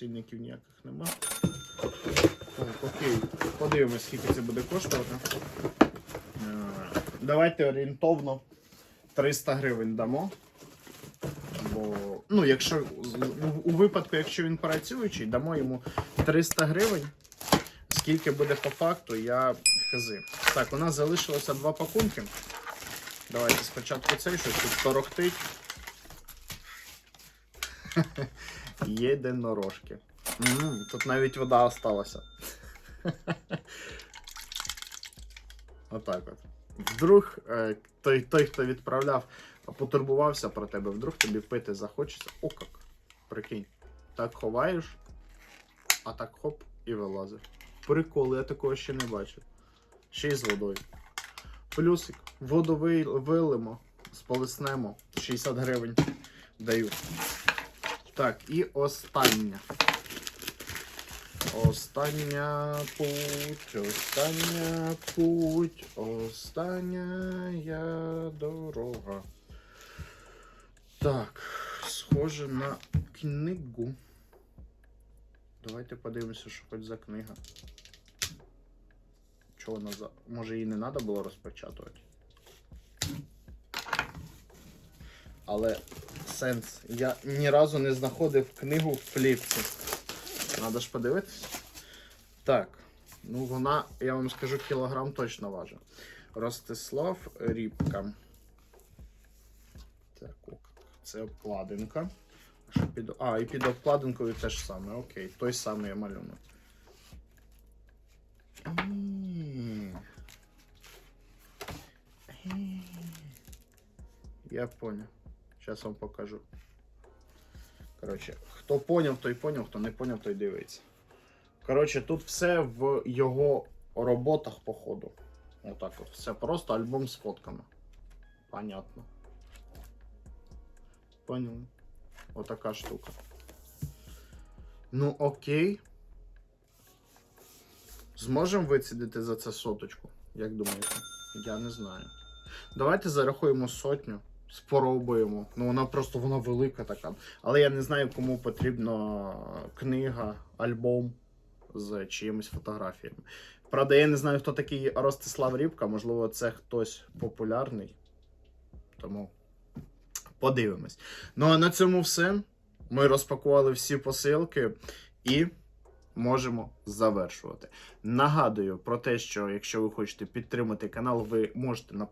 цінників ніяких нема. Так, окей. Подивимось, скільки це буде коштувати. Е, Давайте орієнтовно 300 гривень дамо. Бо, ну, якщо у- випадку, якщо він працюючий, дамо йому 300 гривень. Скільки буде по факту, я хази. Так, у нас залишилося два пакунки. Давайте спочатку цей щось тут торохтить. Єдинорожки. М, Тут навіть вода осталася. Отак от. Вдруг е, той, той, хто відправляв, потурбувався про тебе, вдруг тобі пити захочеться. О, як. Прикинь. Так ховаєш, а так хоп і вилазить. Прикол, я такого ще не бачив. Ще й з водою. Плюсик. Воду ви- вилимо, сполиснемо. 60 гривень даю. Так, і остання. Остання путь, остання путь, остання дорога. Так, схоже на книгу. Давайте подивимося, що хоч за книга. Чого вона за. Може її не треба було розпечатувати? Але сенс. Я ні разу не знаходив книгу в плівці. Надо ж подивитись. Так. Ну, вона, я вам скажу, кілограм точно важить. Ростислав Рібка. Так, ок. Це обкладинка. А, під... а, і під обкладинкою теж саме. Окей, той самий малюнок. Е. Я понял. Сейчас вам покажу. Коротше, хто поняв, той поняв, хто не поняв, той дивиться. Коротше, тут все в його роботах, походу. Отак от. Все просто альбом з фотками. Понятно. Поняли? Отака штука. Ну, окей. Зможемо вицідити за це соточку? Як думаєте? Я не знаю. Давайте зарахуємо сотню. Спробуємо. Ну, вона просто вона велика така. Але я не знаю, кому потрібна книга, альбом з чиїмись фотографіями. Правда, я не знаю, хто такий Ростислав Рібка, можливо, це хтось популярний. Тому подивимось. Ну а на цьому все. Ми розпакували всі посилки і можемо завершувати. Нагадую про те, що якщо ви хочете підтримати канал, ви можете